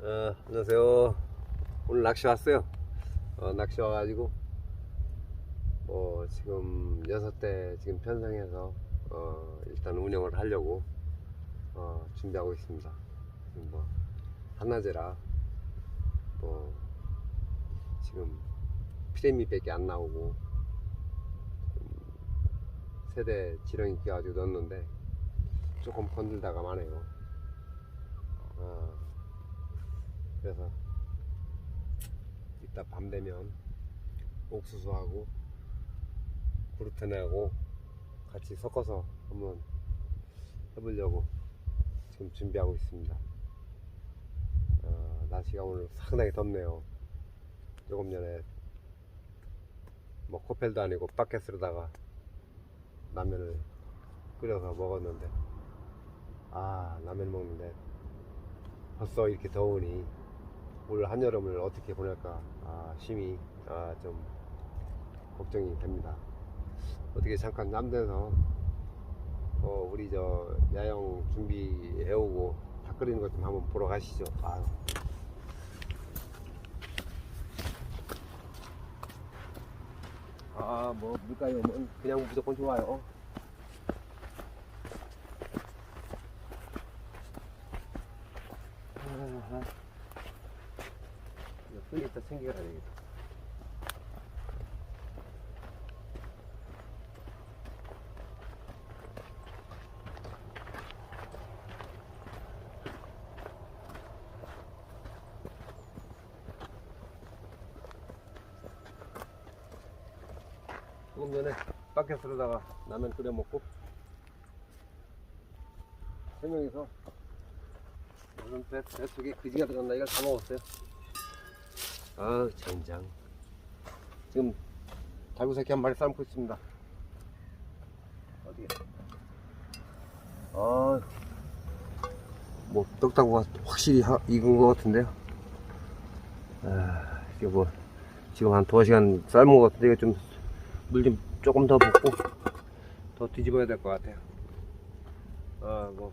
어, 안녕하세요. 오늘 낚시 왔어요. 어, 낚시 와가지고, 어, 지금 여섯 대 지금 편성해서, 어, 일단 운영을 하려고, 어, 준비하고 있습니다. 지금 뭐, 한낮이라, 뭐, 지금 피레미 밖에 안 나오고, 좀 세대 지렁이 끼워가지고 넣었는데, 조금 건들다가 마네요. 어, 그래서 이따 밤 되면 옥수수하고 그루텐하고 같이 섞어서 한번 해보려고 지금 준비하고 있습니다. 어, 날씨가 오늘 상당히 덥네요. 조금 전에 뭐 코펠도 아니고 바켓으로다가 라면을 끓여서 먹었는데 아 라면 먹는데 벌써 이렇게 더우니 올 한여름을 어떻게 보낼까 아, 심히 아, 좀 걱정이 됩니다. 어떻게 잠깐 남대서 어, 우리 저 야영 준비해오고 다 끓이는 것 좀 한번 보러 가시죠. 아유. 아, 뭐 물가에 오면 그냥 무조건 좋아요. 아, 이 거 끓이다 챙겨야 되겠다. 조금 전에 바켓으로다가 라면 끓여 먹고 세 명이서 오늘 배, 뱃속에 그지가 들어갔나 이걸 다 먹었어요. 아 젠장. 지금 달구새끼 한 마리 삶고 있습니다. 어디에? 아, 뭐 떡당구가 확실히 하- 익은 것 같은데요. 아, 이게 뭐 지금 한 두어 시간 삶은 것 같은데 이거 좀 물 좀 조금 더 붓고 더 뒤집어야 될 것 같아요. 아, 뭐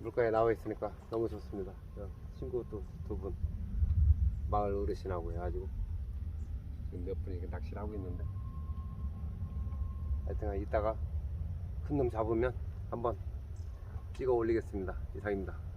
물가에 나와 있으니까 너무 좋습니다. 저 친구 또 두분 마을 어르신하고 해가지고 지금 몇 분이 낚시를 하고 있는데 하여튼 이따가 큰 놈 잡으면 한번 찍어 올리겠습니다. 이상입니다.